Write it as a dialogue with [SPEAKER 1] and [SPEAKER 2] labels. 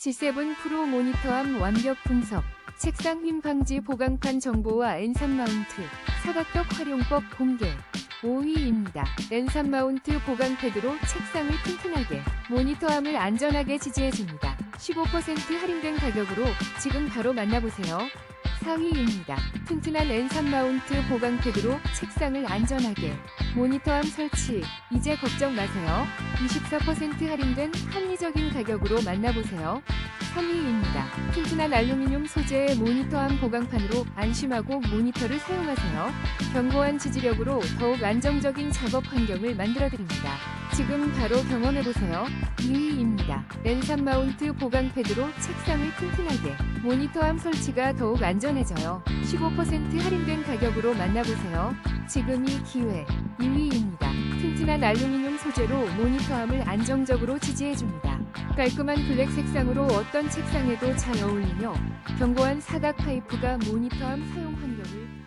[SPEAKER 1] G7 프로 모니터암 완벽 분석, 책상 휨 방지 보강판 정보와 N3 마운트, 사각벽 활용법 공개. 5위입니다. N3 마운트 보강 패드로 책상을 튼튼하게, 모니터암을 안전하게 지지해줍니다. 15% 할인된 가격으로 지금 바로 만나보세요. 4위입니다. 튼튼한 N3 마운트 보강 패드로 책상을 안전하게, 모니터암 설치, 이제 걱정 마세요. 24% 할인된 합리적인 가격으로 만나보세요. 3위입니다. 튼튼한 알루미늄 소재의 모니터암 보강판으로 안심하고 모니터를 사용하세요. 견고한 지지력으로 더욱 안정적인 작업 환경을 만들어드립니다. 지금 바로 경험해보세요. 2위입니다. N3 마운트 보강 패드로 책상을 튼튼하게, 모니터암 설치가 더욱 안전해져요. 15% 할인된 가격으로 만나보세요. 지금이 기회. 2위입니다. 튼튼한 알루미늄 소재로 모니터암을 안정적으로 지지해줍니다. 깔끔한 블랙 색상으로 어떤 책상에도 잘 어울리며 견고한 사각 파이프가 모니터암 사용 환경을